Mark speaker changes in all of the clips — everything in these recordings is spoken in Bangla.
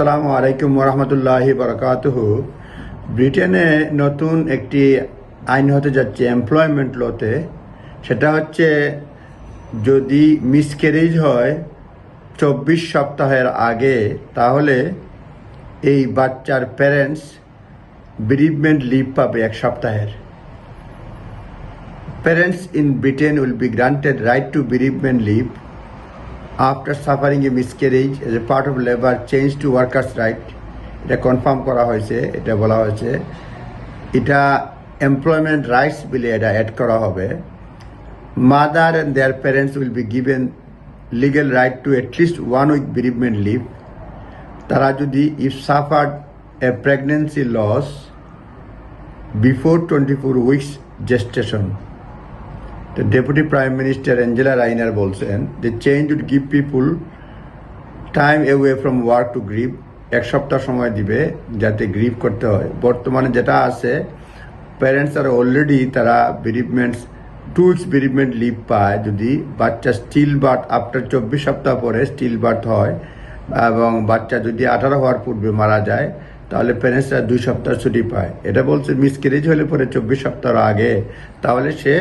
Speaker 1: আসসালামু আলাইকুম রহমতুল্লাহ বরকাতুহ। ব্রিটেনে নতুন একটি আইন হতে যাচ্ছে এমপ্লয়মেন্ট লতে সেটা হচ্ছে যদি মিসক্যারেজ হয় চব্বিশ সপ্তাহের আগে, তাহলে এই বাচ্চার প্যারেন্টস bereavement লিভ পাবে এক সপ্তাহের। Parents in Britain will be granted right to bereavement leave after suffering a miscarriage as a part of labor change to workers' right, এটা কনফার্ম করা হয়েছে, এটা বলা হয়েছে। এটা এমপ্লয়মেন্ট রাইটস বিলে এটা অ্যাড করা হবে। Mother and their parents will be given legal right to at least one week bereavement leave তারা যদি if suffered a pregnancy loss before twenty four weeks gestation The Deputy Prime Minister Angela Rayner বলছেন, the change would give people time away from work to grieve এক সপ্তাহ সময় দিবে যাতে গ্রিভ করতে হয়। বর্তমানে যেটা আছে প্যারেন্টস আর অলরেডি তারা bereavements two weeks bereavement leave পায়। যদি বাচ্চা স্টিল বার্থ আফটার চব্বিশ সপ্তাহ পরে স্টিল বার্থ হয় এবং বাচ্চা যদি আঠারো হওয়ার পূর্বে মারা যায়, তাহলে প্যারেন্টসরা দুই সপ্তাহ ছুটি পায়। এটা বলছে মিসক্যারেজ হলে পরে চব্বিশ সপ্তাহ আগে। তাহলে সে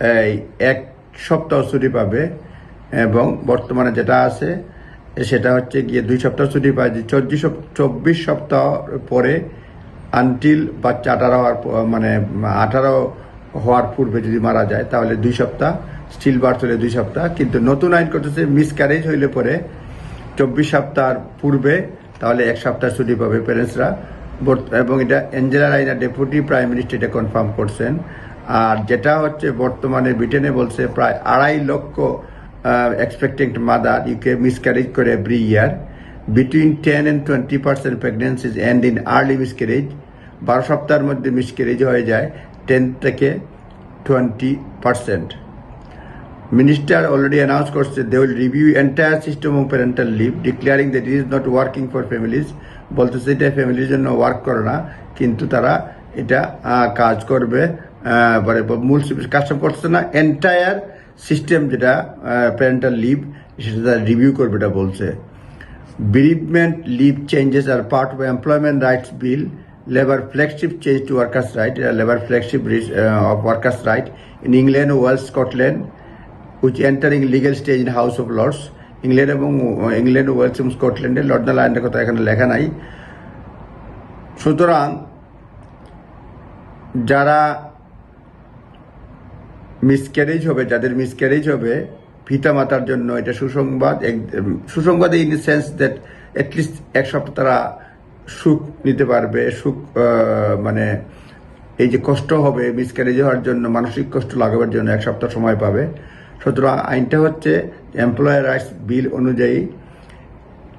Speaker 1: এই এক সপ্তাহ ছুটি পাবে এবং বর্তমানে যেটা আছে, সেটা হচ্ছে গিয়ে দুই সপ্তাহ ছুটি পায়। যে চব্বিশ চব্বিশ সপ্তাহ পরে আনটিল বাচ্চা আঠারো হওয়ার মানে আঠারো হওয়ার পূর্বে যদি মারা যায়, তাহলে দুই সপ্তাহ স্টিল বার্থ হলে দুই সপ্তাহ, কিন্তু নতুন আইন করতেছে মিসক্যারেজ হইলে পরে চব্বিশ সপ্তাহের পূর্বে, তাহলে এক সপ্তাহ ছুটি পাবে প্যারেন্টসরা এবং এটা Angela Rayner deputy prime minister এটা কনফার্ম করছেন। আর যেটা হচ্ছে বর্তমানে ব্রিটেনে বলছে প্রায় আড়াই লক্ষ এক্সপেক্টেন্ট মাদার ইউকে মিসক্যারেজ করে every year between ten and twenty percent pregnancies end in early miscarriage বারো সপ্তাহের মধ্যে মিসক্যারেজ হয়ে যায় টেন থেকে twenty percent already announced course that they will review entire system of parental leave, declaring that it is not working for families. বলতেছে এটা ফ্যামিলির জন্য ওয়ার্ক করে না কিন্তু তারা এটা কাজ করবে। মানে না এন্টায়ার সিস্টেম যেটা প্যারেন্টাল লিভ সেটা রিভিউ করবে এটা বলছে। Bereavement leave changes R part of employment rights bill Labour flagship change to workers right Labour flagship of workers right in England Wales Scotland which entering legal stage House of Lords England এবং ইংল্যান্ড ওয়েলস স্কটল্যান্ডে লর্ডনাল আইনের কথা এখানে লেখা নাই। সুতরাং যারা মিসক্যারেজ হবে, যাদের মিসক্যারেজ হবে পিতা মাতার জন্য এটা সুসংবাদ সুসংবাদ in the sense that at least এক সপ্তাহ তারা সুখ নিতে পারবে, সুখ মানে এই যে কষ্ট হবে মিসক্যারেজ হওয়ার জন্য, মানসিক কষ্ট লাগাবার জন্য এক সপ্তাহ সময় পাবে। সুতরাং আইনটা হচ্ছে এমপ্লয়ার রাইটস বিল অনুযায়ী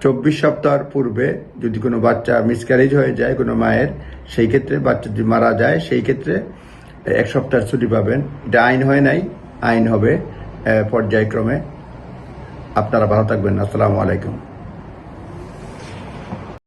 Speaker 1: চব্বিশ সপ্তাহের পূর্বে যদি কোনো বাচ্চা মিসক্যারেজ হয়ে যায়, কোনো মায়ের, সেই ক্ষেত্রে বাচ্চা যদি মারা যায়, সেই ক্ষেত্রে এক সপ্তাহের ছুটি পাবেন। এটা আইন হয় নাই, আইন হবে পর্যায়ক্রমে। আপনারা ভালো থাকবেন। আসসালামু আলাইকুম।